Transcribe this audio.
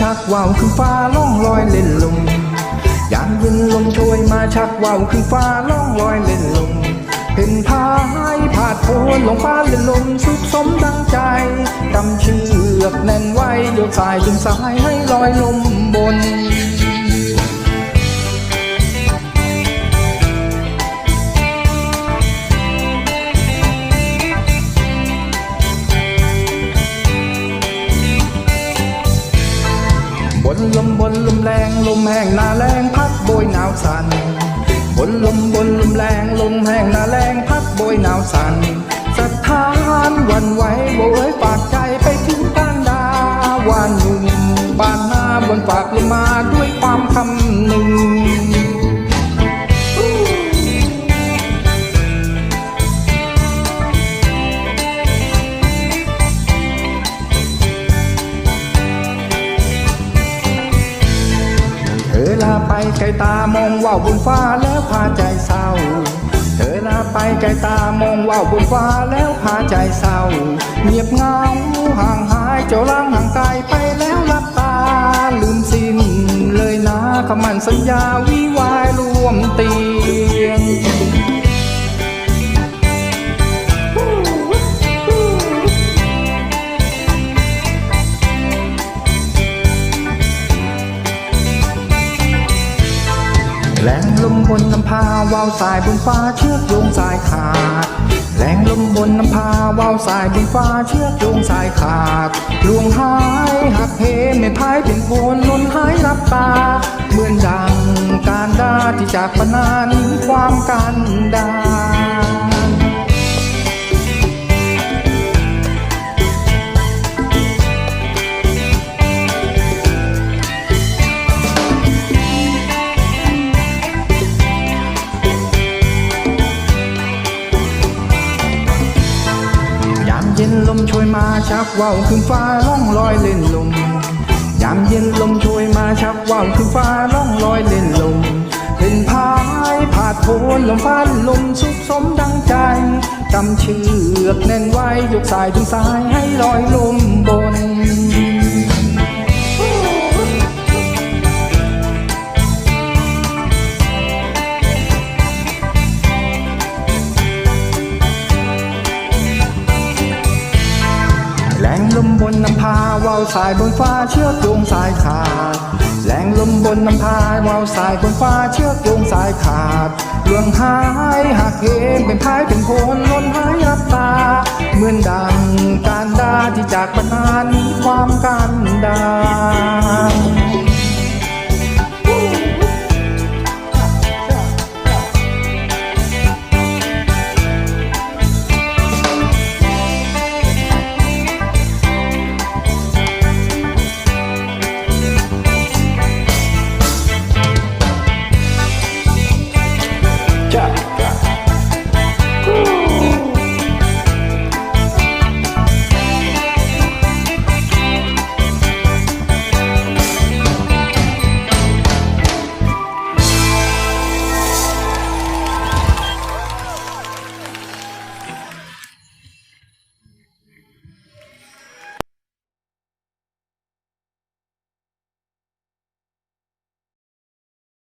ชักว่าวขึ้นฟ้าล่องลอยเล่นลมยามเย็นลมโชยมาชักว่าวขึ้นฟ้าล่องลอยเล่นลมเป็นพายผาดโผนลงฟ้าเล่นลมสุขสมดังใจกำเชือกแน่นไว้โยกสายดึงสายให้ลอยลมบน มบนลมแรงลมแห้งหนาแรงพัดโบยหนาวสัน่นบนลมบนลมแรงลมแห้งหนาแรงพัดโบยหนาวสัน่นสถานวันไหวโบยไป ลาไปไกลตามองว่าวบนฟ้าแล้วพาใจเศร้า เธอลาไปไกลตามองว่าวบนฟ้าแล้วพาใจเศร้า เงียบเงาห่างหายเจ้าล่างห่างกายไปแล้วลับตาลืมสิ้นเลยนะคำมันสัญญาวิวายรวมเตียง วาวสายบนฟ้าเชือกโยงสายขาด แรงลมบนน้ำพาวาวสายบนฟ้าเชือกโยงสายขาดลวงหายหักเหไม่พายเป็นโพนลนหายรับตา เหมือนดังการดาที่จากปนานความกัน ลมช่วยมาชักว่าวขึ้นฟ้าล่องลอยเล่นลม ยามเย็นลมช่วยมาชักว่าวขึ้นฟ้าล่องลอยเล่นลม เป็นพายผาดโผนลมฟ้าลมสุขสมดังใจจำเชือกแน่นไว้ยกสายถึงสายให้ลอยลมบน บนน้ำพาว่าวสายบนฟ้าเชือกโยงสายขาด แรงลมบนน้ำพาว่าวสายบนฟ้าเชือกโยงสายขาดเรื่องหายหักเหเป็นพายเป็นโพนล้นหา